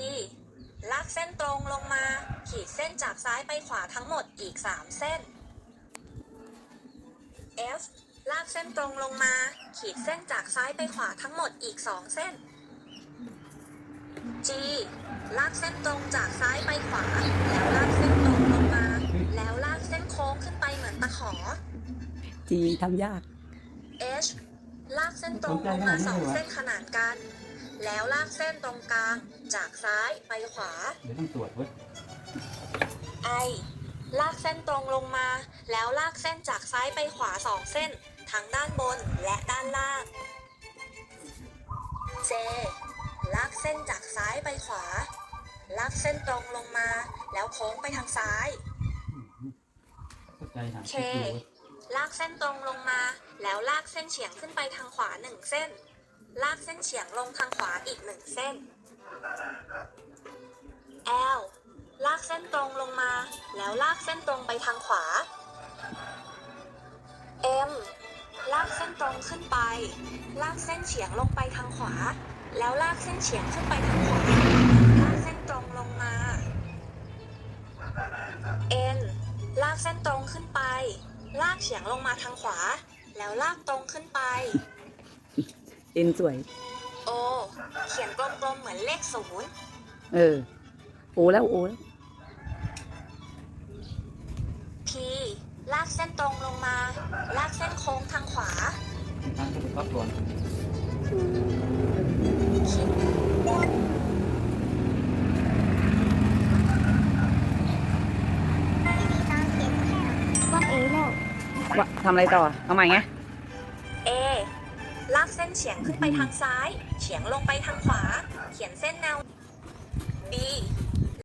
E ลากเส้นตรงลงมา ขีดเส้นจากซ้ายไปขวาทั้งหมดอีก 3 เส้น F ลากเส้นตรงลงมา ขีดเส้นจากซ้ายไปขวาทั้งหมดอีก 2 เส้น G ลากเส้นตรงจากซ้ายไปขวา แล้วลากเส้นตรงลงมา แล้วลากเส้นโค้งขึ้นไปเหมือนตะขอ จีทำยาก H ลากเส้นตรงลงมาสองเส้นขนานกัน แล้วลากเส้นตรงกลาง จากซ้ายไปขวา เดี๋ยวต้องตรวจเว้ย I ลากเส้นตรงลงมา แล้วลากเส้นจากซ้ายไปขวาสองเส้น ทั้งด้านบนและด้านล่าง J ลากเส้นจากซ้ายไปขวา ลากเส้นตรงลงมา แล้วโค้งไปทางซ้าย เข้าใจหาเคคิดดูเว้ย ลากเส้นตรงลงมา แล้วลากเส้นเฉียงขึ้นไปทางขวาหนึ่งเส้น ลากเส้นเฉียงลงทางขวาอีกหนึ่งเส้น L ลากเส้นตรงลงมา แล้วลากเส้นตรงไปทางขวา M ลากเส้นตรงขึ้นไป ลากเส้นเฉียงลงไปทางขวา แล้วลากเส้นเฉียงขึ้นไปทางขวา ลากเส้นตรงลงมา N ลากเส้นตรงขึ้นไป ลากเฉียงลงมาทางขวา แล้วลากตรงขึ้นไป เอ็นสวย O เขียนกลมๆเหมือนเลขศูนย์เออ โอแล้วโอแล้ว P ลากเส้นตรงลงมา ลากเส้นโค้งทางขวา ทางจะไปรับก่อนว่าเอแล้ววะทำอะไรต่อ เอาใหม่ไง A ลากเส้นเฉียงขึ้นไปทางซ้าย เฉียงลงไปทางขวา เขียนเส้นแนว B